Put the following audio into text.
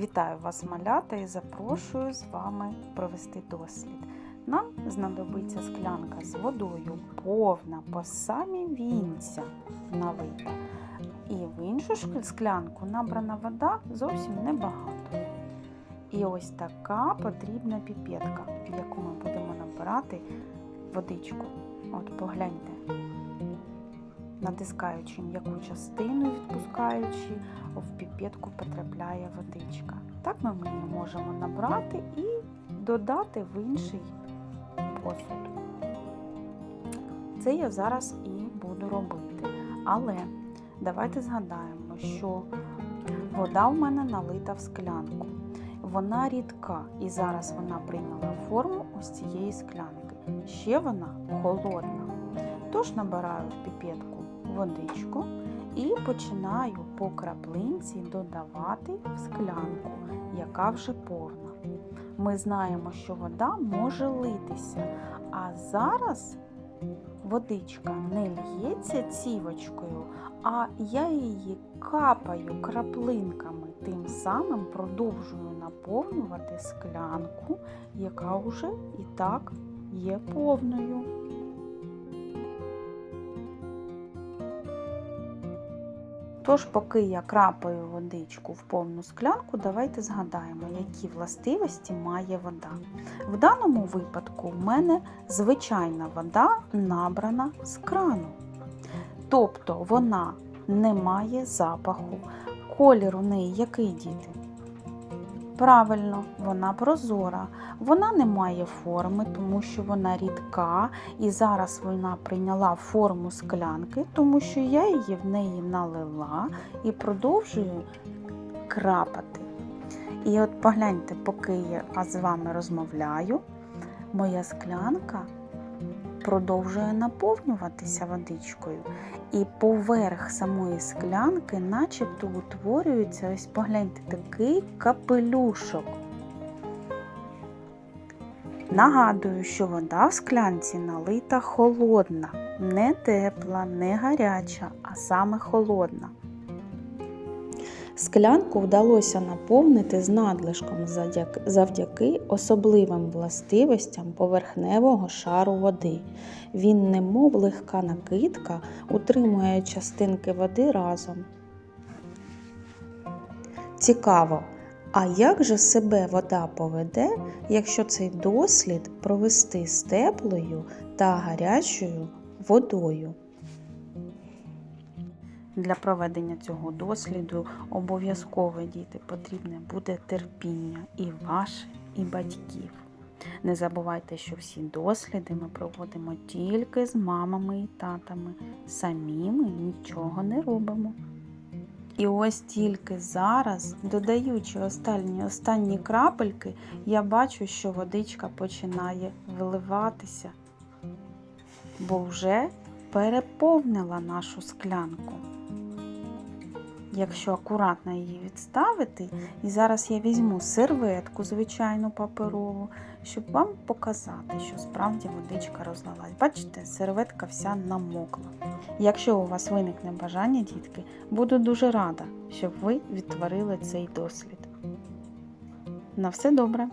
Вітаю вас, малята, і запрошую з вами провести дослід. Нам знадобиться склянка з водою, повна по самі вінця налита. І в іншу склянку набрана вода зовсім небагато. І ось така потрібна піпетка, в яку ми будемо набирати водичку. От погляньте, натискаючи м'яку частину відпускаючи, в піпетку потрапляє водичка. Так ми її можемо набрати і додати в інший посуд. Це я зараз і буду робити. Але давайте згадаємо, що вода в мене налита в склянку. Вона рідка і зараз вона прийняла форму ось цієї склянки. Ще вона холодна. Тож набираю в піпетку водичку і починаю по краплинці додавати в склянку, яка вже повна. Ми знаємо, що вода може литися, а зараз водичка не л'ється цівочкою, а я її капаю краплинками, тим самим продовжую наповнювати склянку, яка вже і так є повною. Тож, поки я крапаю водичку в повну склянку, давайте згадаємо, які властивості має вода. В даному випадку в мене звичайна вода набрана з крану. Тобто вона не має запаху. Колір у неї який діти? Правильно, вона прозора. Вона не має форми, тому що вона рідка, і зараз вона прийняла форму склянки, тому що я її в неї налила і продовжую крапати. І от погляньте, поки я з вами розмовляю, моя склянка продовжує наповнюватися водичкою. І поверх самої склянки, начебто утворюється, ось погляньте, такий капелюшок. Нагадую, що вода в склянці налита холодна, не тепла, не гаряча, а саме холодна. Склянку вдалося наповнити з надлишком завдяки- особливим властивостям поверхневого шару води. Він, немов легка накидка, утримує частинки води разом. Цікаво, а як же себе вода поведе, якщо цей дослід провести з теплою та гарячою водою? Для проведення цього досліду обов'язково діти потрібне буде терпіння і ваше, і батьків. Не забувайте, що всі досліди ми проводимо тільки з мамами і татами. Самі ми нічого не робимо. І ось тільки зараз, додаючи останні, останні крапельки, я бачу, що водичка починає виливатися, бо вже переповнила нашу склянку. Якщо акуратно її відставити, і зараз я візьму серветку, звичайну паперову, щоб вам показати, що справді водичка розлилась. Бачите, серветка вся намокла. Якщо у вас виникне бажання, дітки, буду дуже рада, щоб ви відтворили цей дослід. На все добре!